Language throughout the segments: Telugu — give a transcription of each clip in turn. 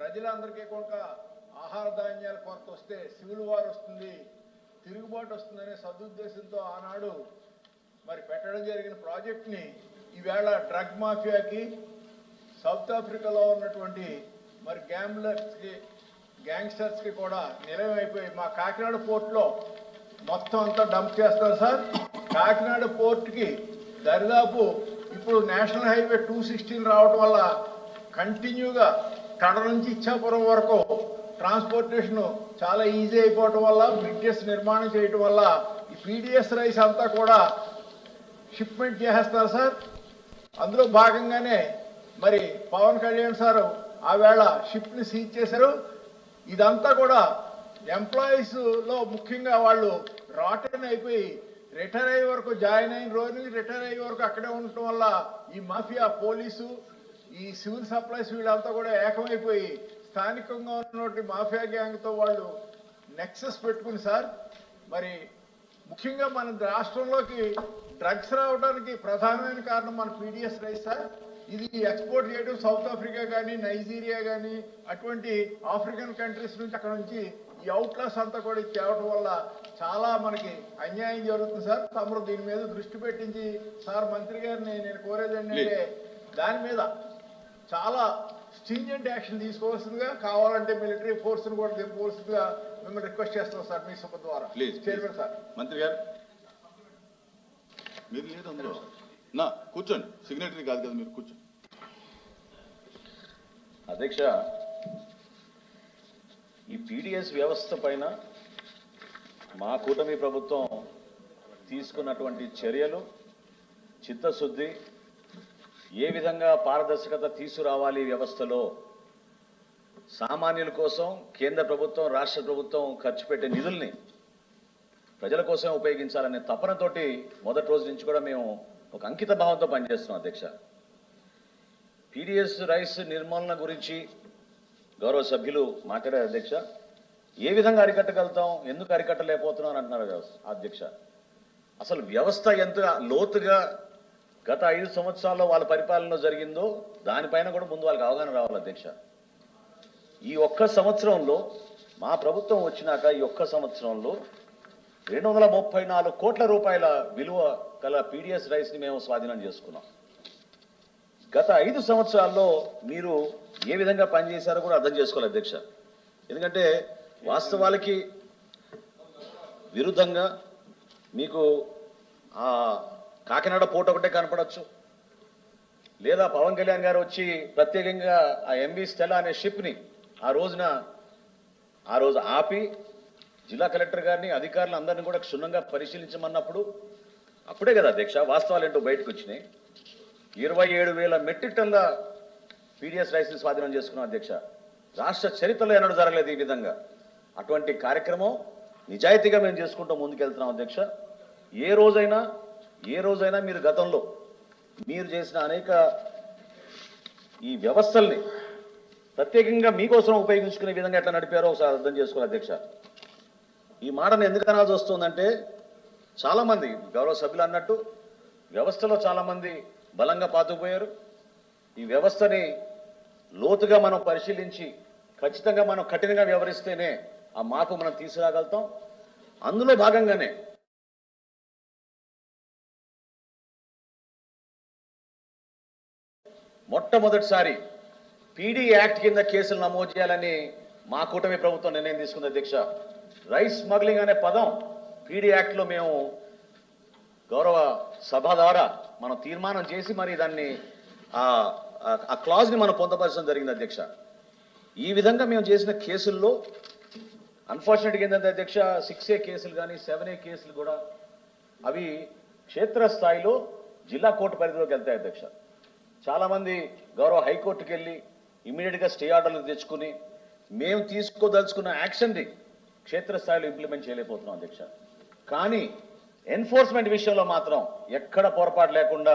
ప్రజలందరికీ కూడా ఆహార ధాన్యాల కొరత వస్తే సివిల్ వార్ వస్తుంది తిరుగుబాటు వస్తుందనే సదుద్దేశంతో ఆనాడు మరి పెట్టడం జరిగిన ప్రాజెక్ట్ని ఈవేళ డ్రగ్ మాఫియాకి సౌత్ ఆఫ్రికాలో ఉన్నటువంటి మరి గ్యాంబ్లర్స్కి గ్యాంగ్స్టర్స్కి కూడా నిలయం అయిపోయి మా కాకినాడ పోర్ట్లో మొత్తం అంతా డంప్ చేస్తారు సార్. కాకినాడ పోర్ట్కి దరిదాపు ఇప్పుడు నేషనల్ హైవే టూ సిక్స్టీన్ రావటం వల్ల కంటిన్యూగా కడ నుంచి ఇచ్చాపురం వరకు ట్రాన్స్పోర్టేషన్ చాలా ఈజీ అయిపోవటం వల్ల బ్రిడ్జెస్ నిర్మాణం చేయటం వల్ల ఈ పీడిఎస్ రైస్ అంతా కూడా షిప్మెంట్ చేసేస్తారు సార్. అందులో భాగంగానే మరి పవన్ కళ్యాణ్ సార్ ఆవేళ షిప్ని సీజ్ చేశారు. ఇదంతా కూడా ఎంప్లాయీస్లో ముఖ్యంగా వాళ్ళు రాటన్ అయిపోయి రిటైర్ అయ్యే వరకు జాయిన్ అయిన రోజు రిటైర్ అయ్యే వరకు అక్కడే ఉండటం వల్ల ఈ మాఫియా పోలీసు ఈ సివిల్ సప్లైస్ వీళ్ళంతా కూడా ఏకమైపోయి స్థానికంగా ఉన్నటువంటి మాఫియా గ్యాంగ్తో వాళ్ళు నెక్సెస్ పెట్టుకుని సార్. మరి ముఖ్యంగా మన రాష్ట్రంలోకి డ్రగ్స్ రావడానికి ప్రధానమైన కారణం మన పీడిఎస్ రైస్ సార్. ఇది ఎక్స్పోర్ట్ చేయడం సౌత్ ఆఫ్రికా కానీ నైజీరియా కానీ అటువంటి ఆఫ్రికన్ కంట్రీస్ నుంచి అక్కడ నుంచి ఈ అవుట్లాస్ అంతా కూడా తేవడం వల్ల చాలా మనకి అన్యాయం జరుగుతుంది సార్. తమరు దీని మీద దృష్టి పెట్టించి సార్ మంత్రి గారిని నేను కోరేది ఏంటంటే దాని మీద చాలా స్టింజెంట్ యాక్షన్ తీసుకోవాల్సిందిగా కావాలంటే మిలిటరీ ఫోర్స్ని కూడా దింపవలసిందిగా మిమ్మల్ని రిక్వెస్ట్ చేస్తాం సార్ మీ సభ ద్వారా. Please, chairman sir. మంత్రి గారు. మీరు లేదు అందులో. నా కూర్చోండి. సిగ్నేటరీ కాదు కదా మీరు కూర్చోండి. అధ్యక్ష ఈ పీడిఎస్ వ్యవస్థ పైన మా కూటమి ప్రభుత్వం తీసుకున్నటువంటి చర్యలు చిత్తశుద్ధి ఏ విధంగా పారదర్శకత తీసుకురావాలి వ్యవస్థలో? సామాన్యుల కోసం కేంద్ర ప్రభుత్వం రాష్ట్ర ప్రభుత్వం ఖర్చు పెట్టే నిధుల్ని ప్రజల కోసం ఉపయోగించాలనే తపనతోటి మొదటి రోజు నుంచి కూడా మేము ఒక అంకిత భావంతో పనిచేస్తున్నాం అధ్యక్ష. పీడిఎస్ రైస్ నిర్మూలన గురించి గౌరవ సభ్యులు మాట్లాడారు అధ్యక్ష. ఏ విధంగా అరికట్టగలుగుతాం? ఎందుకు అరికట్టలేకపోతున్నాం అని అంటున్నారు అధ్యక్ష. అసలు వ్యవస్థ ఎంత లోతుగా గత ఐదు సంవత్సరాల్లో వాళ్ళ పరిపాలనలో జరిగిందో దానిపైన కూడా ముందు వాళ్ళకి అవగాహన రావాలి అధ్యక్ష. ఈ ఒక్క సంవత్సరంలో మా ప్రభుత్వం వచ్చినాక ఈ ఒక్క సంవత్సరంలో రెండు వందల ముప్పై నాలుగు కోట్ల రూపాయల విలువ గల పీడిఎస్ రైస్ని మేము స్వాధీనం చేసుకున్నాం. గత ఐదు సంవత్సరాల్లో మీరు ఏ విధంగా పనిచేశారో కూడా అర్థం చేసుకోవాలి అధ్యక్ష. ఎందుకంటే వాస్తవాలకి విరుద్ధంగా మీకు ఆ కాకినాడ పోట ఒకటే కనపడచ్చు. లేదా పవన్ కళ్యాణ్ గారు వచ్చి ప్రత్యేకంగా ఆ ఎంవి స్టెలా అనే షిప్ని ఆ రోజున ఆ రోజు ఆపి జిల్లా కలెక్టర్ గారిని అధికారులు అందరినీ కూడా క్షుణ్ణంగా పరిశీలించమన్నప్పుడు అప్పుడే కదా అధ్యక్ష వాస్తవాలు ఏంటో బయటకు వచ్చినాయి. ఇరవై ఏడు వేల మెట్రిక్ టన్ల పీడిఎస్ రైస్ని స్వాధీనం చేసుకున్నాం అధ్యక్ష. రాష్ట్ర చరిత్రలో ఎన్నడూ జరగలేదు ఈ విధంగా. అటువంటి కార్యక్రమం నిజాయితీగా మేము చేసుకుంటూ ముందుకెళ్తున్నాం అధ్యక్ష. ఏ రోజైనా ఏ రోజైనా మీరు గతంలో మీరు చేసిన అనేక ఈ వ్యవస్థల్ని ప్రత్యేకంగా మీకోసం ఉపయోగించుకునే విధంగా ఎట్లా నడిపారో ఒకసారి అర్థం చేసుకోవాలి అధ్యక్ష. ఈ మాటను ఎందుకు అనాల్సి వస్తుందంటే చాలామంది గౌరవ సభ్యులు అన్నట్టు వ్యవస్థలో చాలామంది బలంగా పాతుకుపోయారు. ఈ వ్యవస్థని లోతుగా మనం పరిశీలించి ఖచ్చితంగా మనం కఠినంగా వ్యవహరిస్తేనే ఆ మార్పు మనం తీసుకురాగలుగుతాం. అందులో భాగంగానే మొట్టమొదటిసారి పీడీ యాక్ట్ కింద కేసులు నమోదు చేయాలని మా కూటమి ప్రభుత్వం నిర్ణయం తీసుకుంది అధ్యక్ష. రైస్ స్మగ్లింగ్ అనే పదం పీడీ యాక్ట్లో మేము గౌరవ సభ ద్వారా మనం తీర్మానం చేసి మరి దాన్ని ఆ క్లాజ్ని మనం పొందపరచడం జరిగింది అధ్యక్ష. ఈ విధంగా మేము చేసిన కేసుల్లో అన్ఫార్చునేట్గా ఏంటంటే అధ్యక్ష సిక్స్ ఏ కేసులు కానీ సెవెన్ ఏ కేసులు కూడా అవి క్షేత్రస్థాయిలో జిల్లా కోర్టు పరిధిలోకి వెళ్తాయి అధ్యక్ష. చాలామంది గౌరవ హైకోర్టుకి వెళ్ళి ఇమీడియట్గా స్టే ఆర్డర్లు తెచ్చుకుని మేము తీసుకోదలుచుకున్న యాక్షన్ని క్షేత్రస్థాయిలో ఇంప్లిమెంట్ చేయలేకపోతున్నాం అధ్యక్ష. కానీ ఎన్ఫోర్స్మెంట్ విషయంలో మాత్రం ఎక్కడ పొరపాటు లేకుండా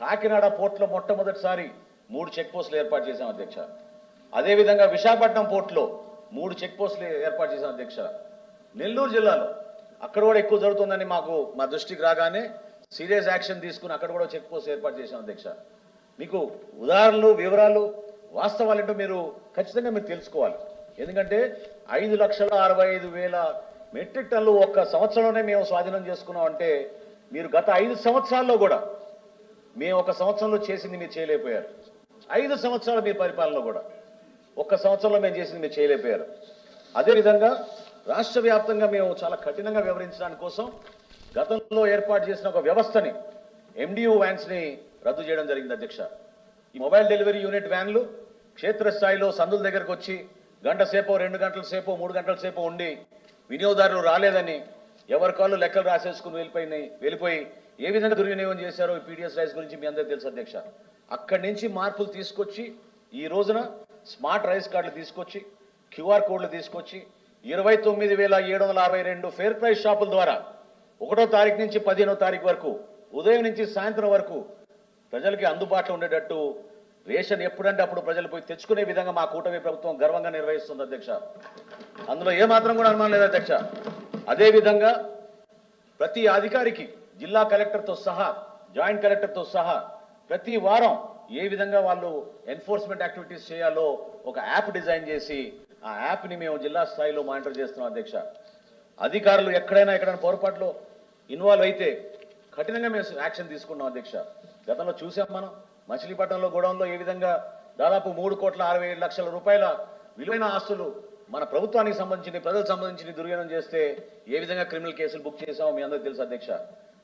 కాకినాడ పోర్టులో మొట్టమొదటిసారి మూడు చెక్ పోస్టులు ఏర్పాటు చేశాం అధ్యక్ష. అదేవిధంగా విశాఖపట్నం పోర్టులో మూడు చెక్ పోస్టులు ఏర్పాటు చేశాం అధ్యక్ష. నెల్లూరు జిల్లాలో అక్కడ కూడా ఎక్కువ జరుగుతుందని మాకు మా దృష్టికి రాగానే సీరియస్ యాక్షన్ తీసుకుని అక్కడ కూడా చెక్ పోస్ట్ ఏర్పాటు చేశాం అధ్యక్ష. మీకు ఉదాహరణలు వివరాలు వాస్తవాలు ఏంటో మీరు ఖచ్చితంగా మీరు తెలుసుకోవాలి. ఎందుకంటే ఐదు లక్షల అరవై ఐదు వేల మెట్రిక్ టన్నులు ఒక్క సంవత్సరంలోనే మేము స్వాధీనం చేసుకున్నాం అంటే మీరు గత ఐదు సంవత్సరాల్లో కూడా మేము ఒక సంవత్సరంలో చేసింది మీరు చేయలేకపోయారు. ఐదు సంవత్సరాల మీ పరిపాలనలో కూడా ఒక్క సంవత్సరంలో మేము చేసింది మీరు చేయలేకపోయారు. అదేవిధంగా రాష్ట్ర వ్యాప్తంగా మేము చాలా కఠినంగా వివరించడానికి కోసం గతంలో ఏర్పాటు చేసిన ఒక వ్యవస్థని ఎండియూ వ్యాన్స్ని రద్దు చేయడం జరిగింది అధ్యక్ష. ఈ మొబైల్ డెలివరీ యూనిట్ వ్యాన్లు క్షేత్రస్థాయిలో సందుల దగ్గరకు వచ్చి గంట సేపు రెండు గంటల సేపు మూడు గంటల సేపు ఉండి వినియోగదారులు రాలేదని ఎవరి కాళ్ళు లెక్కలు రాసేసుకుని వెళ్ళిపోయినాయి వెళ్ళిపోయి ఏ విధంగా దుర్వినియోగం చేశారో ఈ పీడిఎస్ రైస్ గురించి మీ అందరికీ తెలుసు అధ్యక్ష. అక్కడి నుంచి మార్పులు తీసుకొచ్చి ఈ రోజున స్మార్ట్ రైస్ కార్డులు తీసుకొచ్చి క్యూఆర్ కోడ్లు తీసుకొచ్చి ఇరవై తొమ్మిది వేల ఏడు వందల అరవై రెండు ఫేర్ ప్రైస్ షాపుల ద్వారా ఒకటో తారీఖు నుంచి పదిహేనో తారీఖు వరకు ఉదయం నుంచి సాయంత్రం వరకు ప్రజలకి అందుబాటులో ఉండేటట్టు రేషన్ ఎప్పుడంటే అప్పుడు ప్రజలు పోయి తెచ్చుకునే విధంగా మా కూటమి ప్రభుత్వం గర్వంగా నిర్వహిస్తుంది అధ్యక్ష. అందులో ఏమాత్రం కూడా అనుమానం లేదు అధ్యక్ష. అదేవిధంగా ప్రతి అధికారికి జిల్లా కలెక్టర్తో సహా జాయింట్ కలెక్టర్తో సహా ప్రతి వారం ఏ విధంగా వాళ్ళు ఎన్ఫోర్స్మెంట్ యాక్టివిటీస్ చేయాలో ఒక యాప్ డిజైన్ చేసి ఆ యాప్ని మేము జిల్లా స్థాయిలో మానిటర్ చేస్తున్నాం అధ్యక్ష. అధికారులు ఎక్కడైనా ఎక్కడైనా పొరపాట్లో ఇన్వాల్వ్ అయితే కఠినంగా మేము యాక్షన్ తీసుకున్నాం అధ్యక్ష. గతంలో చూసాం మనం. మచిలీపట్నంలో గోడౌన్లో ఏ విధంగా దాదాపు మూడు కోట్ల అరవై ఏడు లక్షల రూపాయల విలువైన ఆస్తులు మన ప్రభుత్వానికి సంబంధించి ప్రజలకు సంబంధించి దుర్వ్యనం చేస్తే ఏ విధంగా క్రిమినల్ కేసులు బుక్ చేసామో మీ అందరికీ తెలుసు అధ్యక్ష.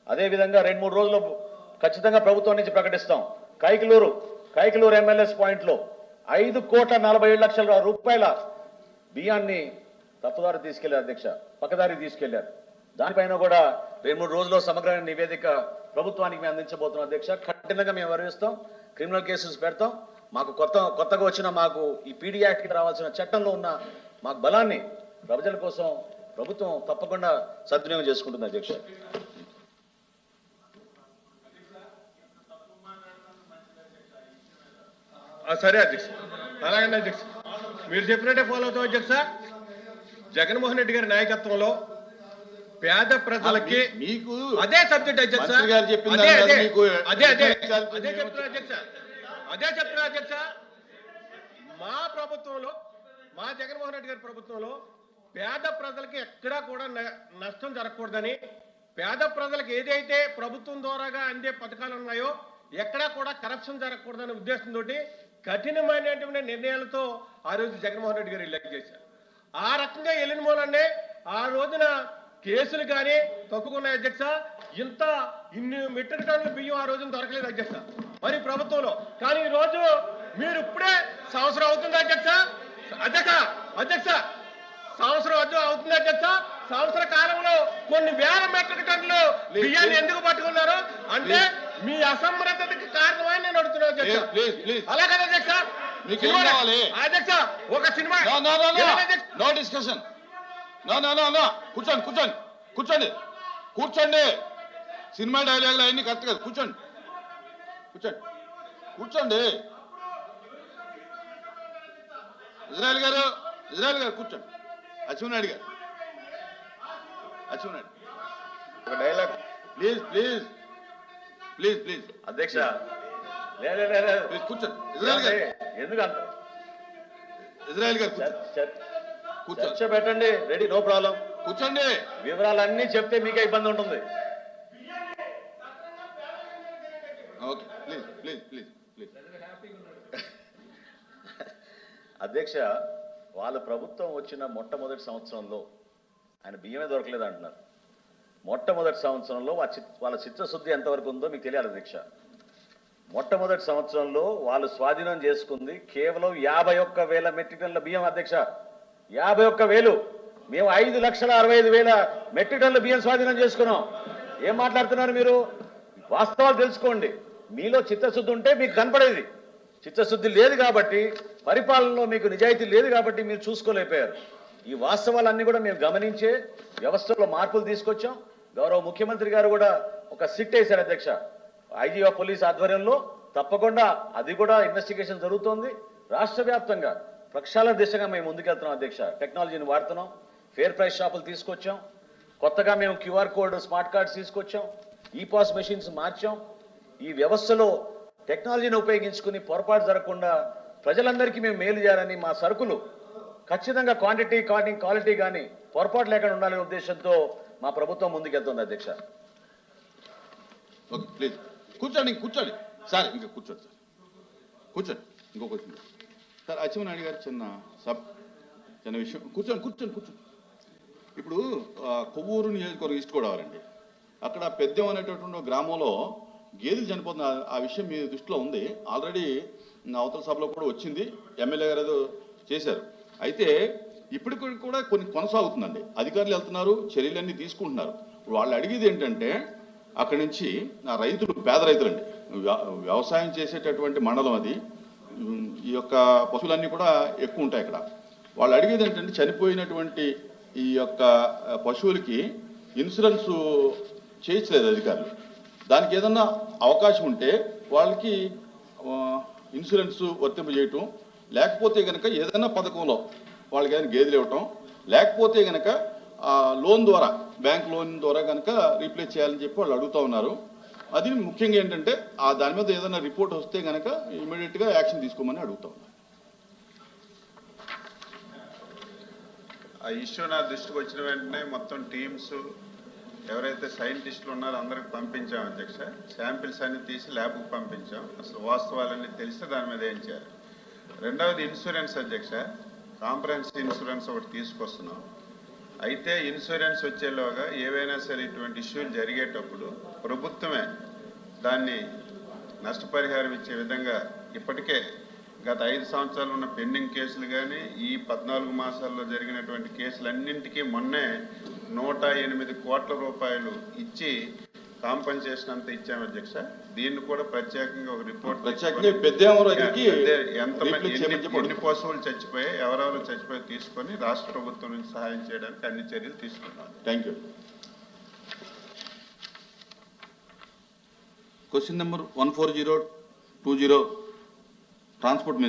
అదేవిధంగా రెండు మూడు రోజులు ఖచ్చితంగా ప్రభుత్వం నుంచి ప్రకటిస్తాం. కైకలూరు కైకలూరు ఎమ్మెల్యేస్ పాయింట్లో ఐదు కోట్ల నలభై ఏడు లక్షల రూపాయల బియ్యాన్ని తప్పుదారి తీసుకెళ్ళారు అధ్యక్ష. పక్కదారి తీసుకెళ్ళారు. దానిపైన కూడా రెండు మూడు రోజుల్లో సమగ్రమైన నివేదిక ప్రభుత్వానికి మేము అందించబోతున్నాం అధ్యక్ష. కఠినంగా మేము వరిస్తాం క్రిమినల్ కేసెస్ పెడతాం. మాకు కొత్త కొత్తగా వచ్చిన మాకు ఈ పీడీ యాక్ట్కి రావాల్సిన చట్టంలో ఉన్న మాకు బలాన్ని ప్రజల కోసం ప్రభుత్వం తప్పకుండా సద్వినియోగం చేసుకుంటుంది అధ్యక్ష. సరే అధ్యక్ష. అలాగే అధ్యక్ష. మీరు చెప్పినట్టే ఫాలో అవుతాం అధ్యక్ష. జగన్మోహన్ రెడ్డి గారి నాయకత్వంలో పేద ప్రజలకి మీకు అదే సబ్జెక్ట్ అధ్యక్ష గారు చెప్పిన అదే అదే. అదే అదే. ఎట్లా అదే చెప్తున్నా అధ్యక్ష. అదే చెప్తున్నా అధ్యక్ష. మా ప్రభుత్వంలో మా జగన్మోహన్ రెడ్డి గారి ప్రభుత్వంలో పేద ప్రజలకి ఎక్కడా కూడా నష్టం జరగకూడదని పేద ప్రజలకు ఏదైతే ప్రభుత్వం ద్వారాగా అందే పథకాలు ఉన్నాయో ఎక్కడా కూడా కరప్షన్ జరగకూడదనే ఉద్దేశంతో కఠినమైనటువంటి నిర్ణయాలతో ఆ రోజు జగన్మోహన్ రెడ్డి గారు ఎలక్ట్ చేశారు. ఆ రకంగా వెళ్ళిన మూలనే ఆ రోజున కేసులు కానీ తప్పుకున్నాయి అధ్యక్ష. ఇంత ఇన్ని మెట్రిక్ టన్నుల బియ్యం ఆ రోజున దొరకలేదు అధ్యక్ష. మరి ప్రభుత్వంలో. కానీ ఈ రోజు మీరు ఇప్పుడే సంవత్సరం అవుతుంది అధ్యక్ష. అధ్యక్ష అధ్యక్ష సంవత్సరం అర్థం అవుతుంది అధ్యక్ష. సంవత్సర కాలంలో కొన్ని వేల మెట్రిక్ టన్నులు బియ్యాన్ని ఎందుకు పట్టుకున్నారు? అంటే మీ అసమర్థతకి కారణమని నేను అడుగుతున్నాను అధ్యక్ష. అలా కదా అధ్యక్ష? అధ్యక్ష ఒక cinema? No discussion. No no no no. కూర్చోండి కూర్చోండి. కూర్చోండి. కూర్చోండి. సినిమా డైలాగులు అవన్నీ కరెక్ట్ కాదు. కూర్చోండి. కూర్చోండి. కూర్చోండి. ఇజ్రాయల్ గారు ఇజ్రాయల్ గారు కూర్చోండి. అచ్చునాయుడు గారు. అచ్చునాయుడు ఒక dialogue please please. Please please. అధ్యక్ష. కూర్చోండి. ఇజ్రాయల్ గారు. ఎందుకు ఇజ్రాయల్ గారు పెట్టండి రెడీ నో ప్రాబ్లం కూర్చోండి. వివరాలన్నీ చెప్తే మీకే ఇబ్బంది ఉంటుంది. Okay please please please please. అధ్యక్ష వాళ్ళ ప్రభుత్వం వచ్చిన మొట్టమొదటి సంవత్సరంలో ఆయన బియ్యమే దొరకలేదు అంటున్నారు. మొట్టమొదటి సంవత్సరంలో వాళ్ళ చిత్- వాళ్ళ చిత్తశుద్ధి ఎంతవరకు ఉందో మీకు తెలియాలి అధ్యక్ష. మొట్టమొదటి సంవత్సరంలో వాళ్ళు స్వాధీనం చేసుకుంది కేవలం యాభై ఒక్క వేల మెట్రిక్ టన్నుల బియ్యం అధ్యక్ష. యాభై ఒక్క వేలు. మేము ఐదు లక్షల అరవై ఐదు వేల మెట్రిక్ టన్నుల బియ్యం స్వాధీనం చేసుకున్నాం. ఏం మాట్లాడుతున్నారు మీరు? వాస్తవాలు తెలుసుకోండి. మీలో చిత్తశుద్ధి ఉంటే మీకు కనపడేది. చిత్తశుద్ధి లేదు కాబట్టి పరిపాలనలో మీకు నిజాయితీ లేదు కాబట్టి మీరు చూసుకోలేకపోయారు. ఈ వాస్తవాలన్నీ కూడా మేము గమనించే వ్యవస్థలో మార్పులు తీసుకొచ్చాం. గౌరవ ముఖ్యమంత్రి గారు కూడా ఒక సిట్ వేశారు అధ్యక్ష. ఐజీ ఆఫ్ పోలీస్ ఆధ్వర్యంలో తప్పకుండా అది కూడా ఇన్వెస్టిగేషన్ జరుగుతోంది. రాష్ట్ర వ్యాప్తంగా ప్రక్షాళన దిశగా మేము ముందుకెళ్తున్నాం అధ్యక్ష. టెక్నాలజీని వాడుతున్నాం. ఫేర్ ప్రైస్ షాపులు తీసుకొచ్చాం. కొత్తగా మేము క్యూఆర్ కోడ్ స్మార్ట్ కార్డ్స్ తీసుకొచ్చాం. ఈ పాస్ మెషిన్స్ మార్చాం. ఈ వ్యవస్థలో టెక్నాలజీని ఉపయోగించుకుని పొరపాటు జరగకుండా ప్రజలందరికీ మేము మేలు చేయాలని మా సరుకులు ఖచ్చితంగా క్వాంటిటీ కానీ క్వాలిటీ కానీ పొరపాటు లేకుండా ఉండాలనే ఉద్దేశంతో మా ప్రభుత్వం ముందుకెళ్తుంది అధ్యక్ష. ఓకే ప్లీజ్ కూర్చోండి కూర్చోండి. సార్ ఇంకా కూర్చోండి సార్. కూర్చోండి. ఇంకో క్వశ్చన్ సార్ అచ్చెన్నాయుడు గారు చిన్న సబ్ చిన్న విషయం. కూర్చోండి కూర్చోండి కూర్చోండి. ఇప్పుడు కొవ్వూరు నియోజకవర్గం ఈస్ట్ గోదావరండి అక్కడ పెద్దం అనేటటువంటి గ్రామంలో గేదెలు చనిపోతున్న ఆ- విషయం మీ దృష్టిలో ఉంది. ఆల్రెడీ అవతల సభలో కూడా వచ్చింది. ఎమ్మెల్యే గారు ఏదో చేశారు. అయితే ఇప్పటికి కూడా కొన్ని కొనసాగుతుందండి. అధికారులు వెళ్తున్నారు చర్యలన్నీ తీసుకుంటున్నారు. వాళ్ళు అడిగేది ఏంటంటే అక్కడి నుంచి రైతులు పేద రైతులండి. వ్యవసాయం చేసేటటువంటి మండలం అది. ఈ యొక్క పశువులన్నీ కూడా ఎక్కువ ఉంటాయి ఇక్కడ. వాళ్ళు అడిగేది ఏంటంటే చనిపోయినటువంటి ఈ యొక్క పశువులకి ఇన్సూరెన్స్ చేయించలేదు అధికారులు. దానికి ఏదన్నా అవకాశం ఉంటే వాళ్ళకి ఇన్సూరెన్సు ఇన్సూరెన్స్ వర్తింపజేయటం లేకపోతే కనుక ఏదైనా పథకంలో వాళ్ళకి ఏదైనా గేదెలు ఇవ్వటం లేకపోతే కనుక లోన్ ద్వారా బ్యాంక్ లోన్ ద్వారా కనుక రీప్లేస్ చేయాలని చెప్పి వాళ్ళు అడుగుతూ ఉన్నారు. అది ముఖ్యంగా ఏంటంటే ఆ దాని మీద ఏదైనా రిపోర్ట్ వస్తే కనుక ఇమీడియట్గా యాక్షన్ తీసుకోమని అడుగుతా ఆ ఇష్యూ నా దృష్టికి వచ్చిన వెంటనే మొత్తం టీమ్స్ ఎవరైతే సైంటిస్టులు ఉన్నారో అందరికి పంపించాం అధ్యక్ష. శాంపిల్స్ అన్ని తీసి ల్యాబ్కి పంపించాం. అసలు వాస్తవాలన్నీ తెలిస్తే దాని మీద ఏం చేయాలి? రెండవది ఇన్సూరెన్స్ అధ్యక్ష. కాంప్రహెన్సివ్ ఇన్సూరెన్స్ ఒకటి తీసుకొస్తున్నాం. అయితే ఇన్సూరెన్స్ వచ్చేలోగా ఏవైనా సరే ఇటువంటి ఇష్యూలు జరిగేటప్పుడు ప్రభుత్వమే దాన్ని నష్టపరిహారం ఇచ్చే విధంగా ఇప్పటికే గత ఐదు సంవత్సరాలు ఉన్న పెండింగ్ కేసులు కానీ ఈ పద్నాలుగు మాసాల్లో జరిగినటువంటి కేసులన్నింటికీ మొన్నే నూట ఎనిమిది కోట్ల రూపాయలు ఇచ్చి కాంపన్సేషన్ అంతా ఇచ్చాము అధ్యక్ష దీన్ని కూడా ప్రత్యేకంగా ఒక రిపోర్ట్. ఎన్ని పశువులు చచ్చిపోయాయి ఎవరెవరు చచ్చిపోయి తీసుకొని రాష్ట్ర ప్రభుత్వం నుంచి సహాయం చేయడానికి అన్ని చర్యలు తీసుకున్నాం thank you question number one four zero two zero transport